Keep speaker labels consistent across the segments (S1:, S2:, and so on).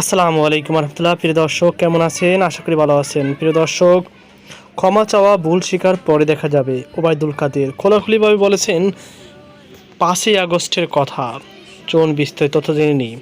S1: আসসালামু আলাইকুম রহমতুল্লাহ। প্রিয় দর্শক, কেমন আছেন? আশা করি ভালো আছেন। প্রিয় দর্শক, ক্ষমা চাওয়া ভুল স্বীকার পরে দেখা যাবে। ওবায়দুল কাদের খোলাখুলিভাবে বলেছেন, পাঁচই আগস্টের কথা। চোন বিস্তারিত তথ্য জেনে নিই।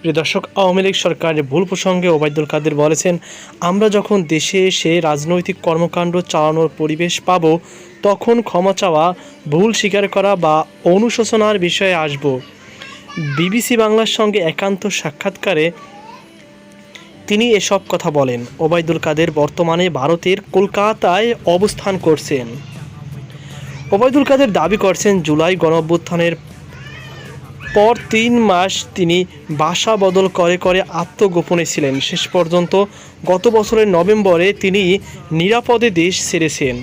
S1: প্রিয় দর্শক, আওয়ামী লীগ সরকারের ভুল প্রসঙ্গে ওবায়দুল কাদের বলেছেন, আমরা যখন দেশে এসে রাজনৈতিক কর্মকাণ্ড চালানোর পরিবেশ পাব, তখন ক্ষমা চাওয়া, ভুল স্বীকার করা বা অনুশোচনার বিষয়ে আসব। বিবিসি বাংলার সঙ্গে একান্ত সাক্ষাৎকারে তিনি এসব কথা বলেন। ওবায়দুল কাদের বর্তমানে ভারতের কলকাতায় অবস্থান করছেন। ওবায়দুল কাদের দাবি করছেন, জুলাই গণঅভ্যুত্থানের পর তিন মাস তিনি বাসা বদল করে করে আত্মগোপনে ছিলেন। শেষ পর্যন্ত গত বছরের নভেম্বরে তিনি নিরাপদে দেশ ছেড়েছেন।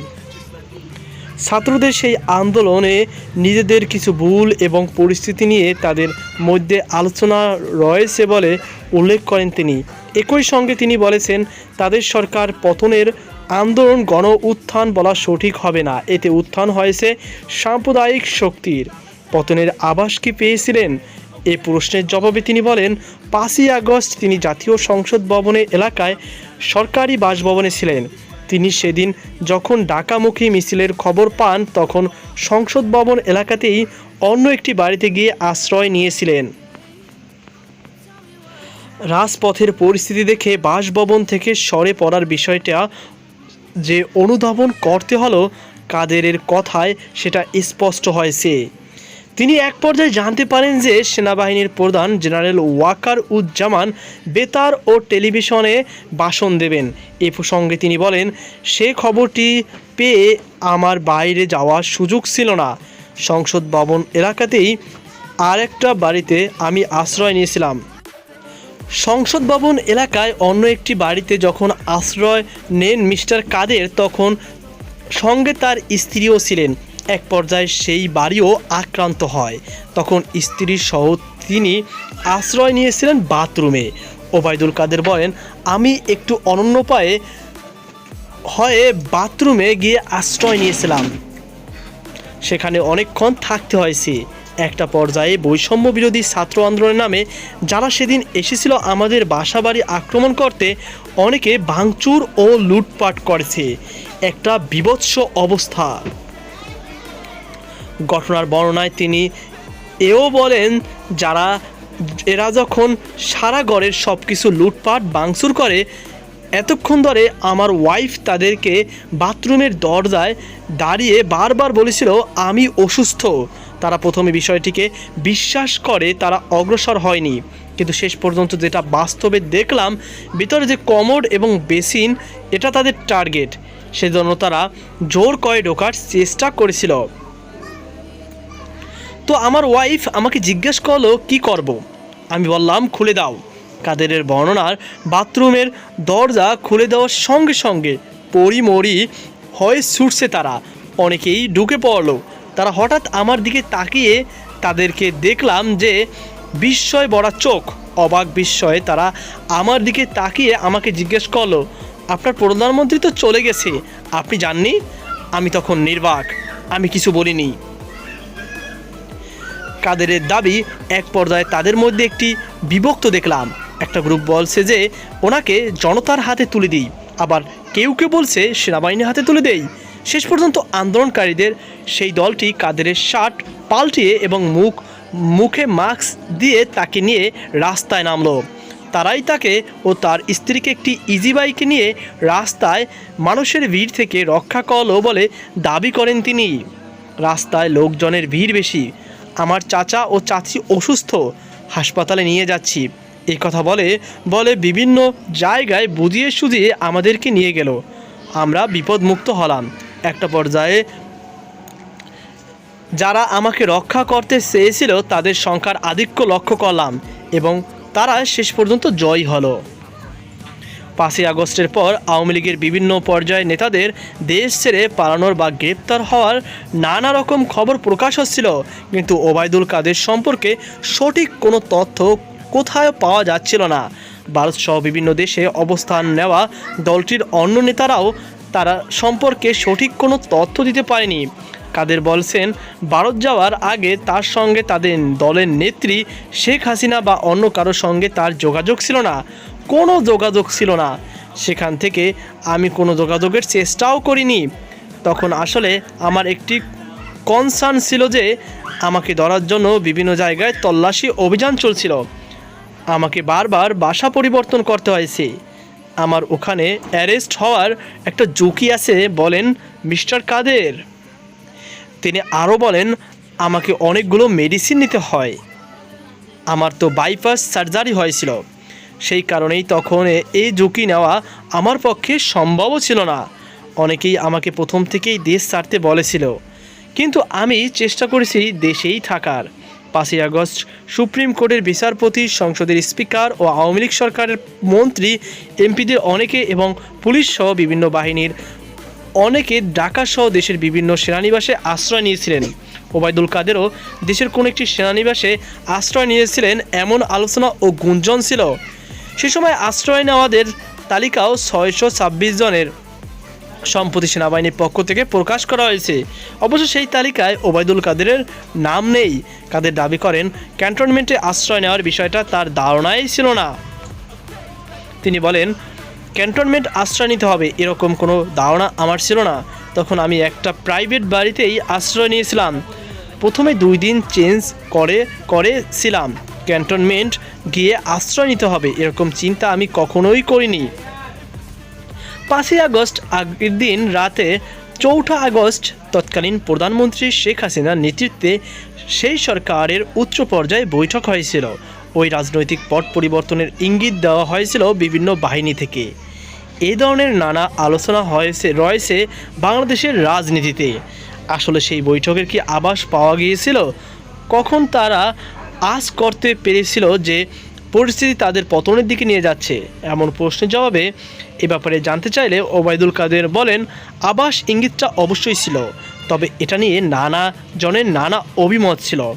S1: ছাত্রদের সেই আন্দোলনে নিজেদের কিছু ভুল এবং পরিস্থিতি নিয়ে তাদের মধ্যে আলোচনা রয়েছে বলে উল্লেখ করেন তিনি। একই সঙ্গে তিনি বলেছেন, তাদের সরকার পতনের আন্দোলন গণ উত্থান বলা সঠিক হবে না। এতে উত্থান হয়েছে সাম্প্রদায়িক শক্তির। পতনের আভাস কি পেয়েছিলেন? এ প্রশ্নের জবাবে তিনি বলেন, পাঁচই আগস্ট তিনি জাতীয় সংসদ ভবনে এলাকায় সরকারি বাসভবনে ছিলেন। তিনি সেদিন যখন ঢাকামুখী মিছিলের খবর পান, তখন সংসদ ভবন এলাকাতেই অন্য একটি বাড়িতে গিয়ে আশ্রয় নিয়েছিলেন। রাজপথের পরিস্থিতি দেখে বাসভবন থেকে সরে পড়ার বিষয়টা যে অনুধাবন করতে হলো, কাদেরের কথায় সেটা স্পষ্ট হয়েছে। তিনি এক পর্যায়ে জানতে পারেন যে সেনাবাহিনীর প্রধান জেনারেল ওয়াকার উজ্জামান বেতার ও টেলিভিশনে ভাষণ দেবেন। এ প্রসঙ্গে তিনি বলেন, সে খবরটি পেয়ে আমার বাইরে যাওয়ার সুযোগ ছিল না। সংসদ ভবন এলাকাতেই আরেকটা বাড়িতে আমি আশ্রয় নিয়েছিলাম। সংসদ ভবন এলাকায় অন্য একটি বাড়িতে যখন আশ্রয় নেন মিস্টার কাদের, তখন সঙ্গে তার স্ত্রীও ছিলেন। এক পর্যায়ে সেই বাড়িও আক্রান্ত হয়। তখন স্ত্রীর সহ তিনি আশ্রয় নিয়েছিলেন বাথরুমে। ওবায়দুল কাদের বলেন, আমি একটু অনন্য পায়ে হয়ে বাথরুমে গিয়ে আশ্রয় নিয়েছিলাম। সেখানে অনেকক্ষণ থাকতে হয়েছে। একটা পর্যায়ে বৈষম্য বিরোধী ছাত্র আন্দোলনের নামে যারা সেদিন এসেছিল আমাদের বাসাবাড়ি আক্রমণ করতে, অনেকে ভাঙচুর ও লুটপাট করেছে। একটা বিভৎস অবস্থা। ঘটনার বর্ণনায় তিনি এও বলেন, যারা, এরা যখন সারা ঘরের সব কিছু লুটপাট, ভাঙচুর করে, এতক্ষণ ধরে আমার ওয়াইফ তাদেরকে বাথরুমের দরজায় দাঁড়িয়ে বারবার বলেছিল, আমি অসুস্থ। তারা প্রথমে বিষয়টিকে বিশ্বাস করে তারা অগ্রসর হয়নি। কিন্তু শেষ পর্যন্ত যেটা বাস্তবে দেখলাম, ভিতরে যে কমোড এবং বেসিন, এটা তাদের টার্গেট সেজন্য তারা জোর কয়ে ঢোকার চেষ্টা করেছিল। তো আমার ওয়াইফ আমাকে জিজ্ঞেস করল, কি করব। আমি বললাম, খুলে দাও। কাদেরের বর্ণনার বাথরুমের দরজা খুলে দেওয়ার সঙ্গে সঙ্গে পরিমরি হয়ে ছুটছে তারা। অনেকেই ঢুকে পড়ল। তারা হঠাৎ আমার দিকে তাকিয়ে তাদেরকে দেখলাম যে বিস্ময় বড়া চোখ, অবাক বিস্ময়ে তারা আমার দিকে তাকিয়ে আমাকে জিজ্ঞেস করল, আপনার প্রধানমন্ত্রী তো চলে গেছে, আপনি জাননি আমি তখন নির্বাক, আমি কিছু বলিনি। কাদেরের দাবি, এক পর্যায়ে তাদের মধ্যে একটি বিভক্ত দেখলাম। একটা গ্রুপ বলছে যে, ওনাকে জনতার হাতে তুলে দিই, আবার কেউ কেউ বলছে সেনাবাহিনীর হাতে তুলে দেই। শেষ পর্যন্ত আন্দোলনকারীদের সেই দলটি কাদেরের শার্ট পাল্টিয়ে এবং মুখ, মুখে মাস্ক দিয়ে তাকে নিয়ে রাস্তায় নামলো। তারাই তাকে ও তার স্ত্রীকে একটি ইজি বাইকে নিয়ে রাস্তায় মানুষের ভিড় থেকে রক্ষা করল বলে দাবি করেন তিনি। রাস্তায় লোকজনের ভিড় বেশি। আমার চাচা ও চাচি অসুস্থ, হাসপাতালে নিয়ে যাচ্ছি। এই কথা বলে বলে বিভিন্ন জায়গায় বুঝিয়ে সুঝিয়ে আমাদেরকে নিয়ে গেল। আমরা বিপদমুক্ত হলাম। একটা পর্যায়ে যারা আমাকে রক্ষা করতে চেয়েছিল, তাদের সংখ্যার আধিক্য লক্ষ্য করলাম এবং তারা শেষ পর্যন্ত জয় হলো। পাঁচই আগস্টের পর আওয়ামী লীগের বিভিন্ন পর্যায়ে নেতাদের দেশ ছেড়ে পালানোর বা গ্রেপ্তার হওয়ার নানা রকম খবর প্রকাশ হচ্ছিল। কিন্তু ওবায়দুল কাদের সম্পর্কে সঠিক কোনো তথ্য কোথায় পাওয়া যাচ্ছিল না। ভারত সহ বিভিন্ন দেশে অবস্থান নেওয়া দলটির অন্য নেতারাও তারা সম্পর্কে সঠিক কোনো তথ্য দিতে পারেনি। কাদের বলছেন, ভারত যাওয়ার আগে তার সঙ্গে তাদের দলের নেত্রী শেখ হাসিনা বা অন্য কারোর সঙ্গে তার যোগাযোগ ছিল না। কোনো যোগাযোগ ছিল না। সেখান থেকে আমি কোনো যোগাযোগের চেষ্টাও করিনি। তখন আসলে আমার একটি কনসার্ন ছিল যে আমাকে ধরার জন্য বিভিন্ন জায়গায় তল্লাশি অভিযান চলছিল। আমাকে বারবার বাসা পরিবর্তন করতে হয়েছে। আমার ওখানে অ্যারেস্ট হওয়ার একটা ঝুঁকি আছে বলেন মিস্টার কাদের। তিনি আরও বলেন, আমাকে অনেকগুলো মেডিসিন নিতে হয়। আমার তো বাইপাস সার্জারি হয়েছিল। সেই কারণেই তখন এই ঝুঁকি নেওয়া আমার পক্ষে সম্ভবও ছিল না। অনেকেই আমাকে প্রথম থেকেই দেশ ছাড়তে বলেছিল। কিন্তু আমি চেষ্টা করেছি দেশেই থাকার। পাঁচই আগস্ট সুপ্রিম কোর্টের বিচারপতি, সংসদের স্পিকার ও আওয়ামী লীগ সরকারের মন্ত্রী, এমপিদের অনেকে এবং পুলিশ সহ বিভিন্ন বাহিনীর অনেকে ঢাকা সহ দেশের বিভিন্ন সেনানিবাসে আশ্রয় নিয়েছিলেন। ওবায়দুল কাদেরও দেশের কোনো একটি সেনানিবাসে আশ্রয় নিয়েছিলেন এমন আলোচনা ও গুঞ্জন ছিল। সে সময় আশ্রয় নেওয়াদের তালিকাও ছয়শো ছাব্বিশ জনের। সম্প্রতি সেনাবাহিনীর পক্ষ থেকে প্রকাশ করা হয়েছে। অবশ্য সেই তালিকায় ওবায়দুল কাদেরের নাম নেই। কাদের দাবি করেন, ক্যান্টনমেন্টে আশ্রয় নেওয়ার বিষয়টা তার ধারণাই ছিল না। তিনি বলেন, ক্যান্টনমেন্ট আশ্রয় নিতে হবে, এরকম কোনো ধারণা আমার ছিল না। তখন আমি একটা প্রাইভেট বাড়িতেই আশ্রয় নিয়েছিলাম। প্রথমে দুই দিন চেঞ্জ করে, করেছিলাম। ক্যান্টনমেন্ট গিয়ে আশ্রয় নিতে হবে, এরকম চিন্তা আমি কখনোই করিনি। পাঁচই আগস্ট আগের দিন রাতে চৌঠা আগস্ট তৎকালীন প্রধানমন্ত্রী শেখ হাসিনার নেতৃত্বে সেই সরকারের উচ্চ পর্যায়ে বৈঠক হয়েছিল। ওই রাজনৈতিক পট পরিবর্তনের ইঙ্গিত দেওয়া হয়েছিল বিভিন্ন বাহিনী থেকে। এই ধরনের নানা আলোচনা হয়েছে, রয়েছে বাংলাদেশের রাজনীতিতে। আসলে সেই বৈঠকের কি আভাস পাওয়া গিয়েছিল? কখন তারা আজ করতে পেরেছিল যে পরিস্থিতি তাদের পতনের দিকে নিয়ে যাচ্ছে। এমন প্রশ্নের জবাবে এ ব্যাপারে জানতে চাইলে ওবায়দুল কাদের বলেন, আবাস ইঙ্গিতটা অবশ্যই ছিল, তবে এটা নিয়ে নানা, জনের নানা অভিমত ছিল।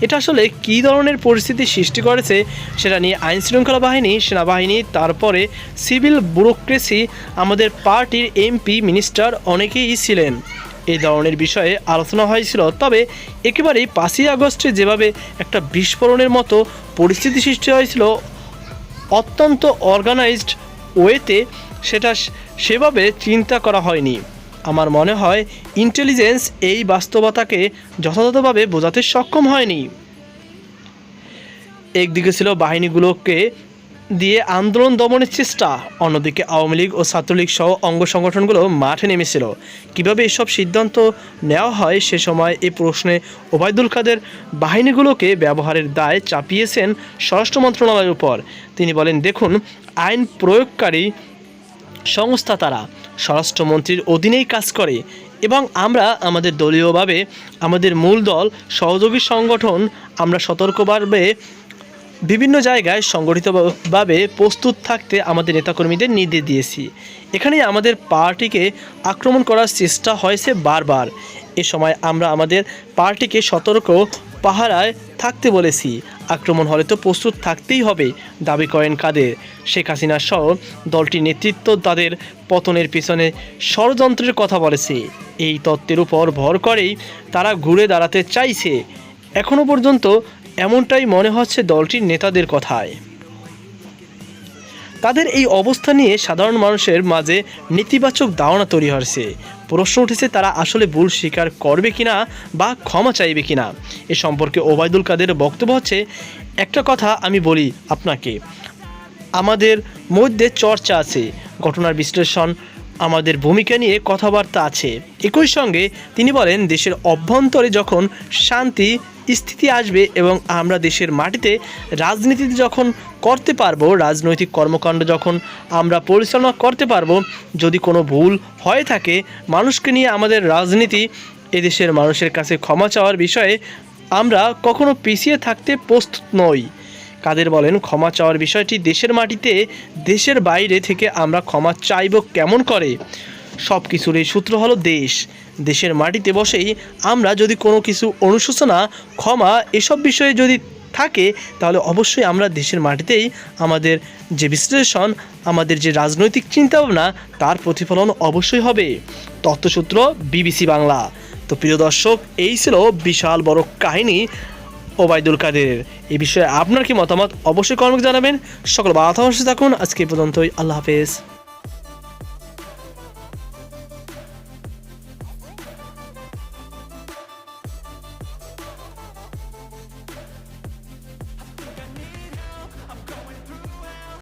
S1: এটা আসলে কী ধরনের পরিস্থিতি সৃষ্টি করেছে সেটা নিয়ে আইন শৃঙ্খলা বাহিনী, সেনাবাহিনী, তারপরে সিভিল ব্যুরোক্রেসি, আমাদের পার্টির এমপি, মিনিস্টার অনেকেই ছিলেন। এই ধরনের বিষয়ে আলোচনা হয়েছিল। তবে একেবারেই পাঁচই আগস্টে যেভাবে একটা বিস্ফোরণের মতো পরিস্থিতি সৃষ্টি হয়েছিল, অত্যন্ত অর্গানাইজড ওয়েতে সেটা সেভাবে চিন্তা করা হয়নি। আমার মনে হয় ইন্টেলিজেন্স এই বাস্তবতাকে যথাযথভাবে বোঝাতে সক্ষম হয়নি। একদিকে ছিল বাহিনীগুলোকে দিয়ে আন্দোলন দমনের চেষ্টা। অন্যদিকে আওয়ামী লীগ ও ছাত্রলীগ সহ অঙ্গ সংগঠনগুলো মাঠে নেমেছিল। কীভাবে এসব সিদ্ধান্ত নেওয়া হয় সে সময় এই প্রশ্নে ওবায়দুল কাদের বাহিনীগুলোকে ব্যবহারের দায় চাপিয়েছেন স্বরাষ্ট্র মন্ত্রণালয়ের উপর। তিনি বলেন, দেখুন, আইন প্রয়োগকারী সংস্থা তারা। স্বরাষ্ট্রমন্ত্রীর অধীনেই কাজ করে এবং আমরা আমাদের দলীয়ভাবে আমাদের মূল দল, সহযোগী সংগঠন, আমরা সতর্কভাবে বিভিন্ন জায়গায় সংগঠিতভাবে প্রস্তুত থাকতে আমাদের নেতাকর্মীদের নির্দেশ দিয়েছি। এখানে আমাদের পার্টিকে আক্রমণ করার চেষ্টা হয়েছে বারবার। এ সময় আমরা আমাদের পার্টিকে সতর্ক পাহারায় থাকতে বলেছি। আক্রমণ হলে তো প্রস্তুত থাকতেই হবে, দাবি করেন কাদের। শেখ হাসিনা সহ দলটির নেতৃত্ব তাদের পতনের পিছনে ষড়যন্ত্রের কথা বলেছে। এই তত্ত্বের উপর ভর করেই তারা ঘুরে দাঁড়াতে চাইছে। এখনও পর্যন্ত এমনটাই মনে হচ্ছে দলটির নেতাদের কথায়। তাদের এই অবস্থা নিয়ে সাধারণ মানুষের মাঝে নেতিবাচক ধারণা তৈরি হয়েছে। প্রশ্ন উঠেছে, তারা আসলে ভুল স্বীকার করবে কিনা বা ক্ষমা চাইবে কিনা? এ সম্পর্কে ওবায়দুল কাদের বক্তব্য হচ্ছে, একটা কথা আমি বলি আপনাকে। আমাদের মধ্যে চর্চা আছে, ঘটনার বিশ্লেষণ আমাদের ভূমিকা নিয়ে কথাবার্তা আছে। একই সঙ্গে তিনি বলেন, দেশের অভ্যন্তরে যখন শান্তি স্থিতি আসবে এবং আমরা দেশের মাটিতে রাজনীতি যখন করতে পারব, রাজনৈতিক কর্মকাণ্ড যখন আমরা পরিচালনা করতে পারব, যদি কোনো ভুল হয়ে থাকে, মানুষকে নিয়ে আমাদের রাজনীতি এদেশের মানুষের কাছে ক্ষমা চাওয়ার বিষয়ে আমরা কখনো পিছিয়ে থাকতে প্রস্তুত নই। কাদের বলেন, ক্ষমা চাওয়ার বিষয়টি দেশের মাটিতে, দেশের বাইরে থেকে আমরা ক্ষমা চাইব কেমন করে? সব কিছুর এই সূত্র হলো দেশ। দেশের মাটিতে বসেই আমরা যদি কোনো কিছু অনুশোচনা, ক্ষমা এসব বিষয়ে যদি থাকে, তাহলে অবশ্যই আমরা দেশের মাটিতেই আমাদের যে বিশ্লেষণ, আমাদের যে রাজনৈতিক চিন্তাভাবনা, তার প্রতিফলন অবশ্যই হবে। তথ্যসূত্র বিবিসি বাংলা। তো প্রিয় দর্শক, এই ছিল বিশাল বড় কাহিনী ওবায়দুল কাদের। এই বিষয়ে আপনার কি মতামত অবশ্যই কর্মক জানাবেন। সকল বাধা থাকুন আজকে পর্যন্তই। আল্লাহ হাফেজ।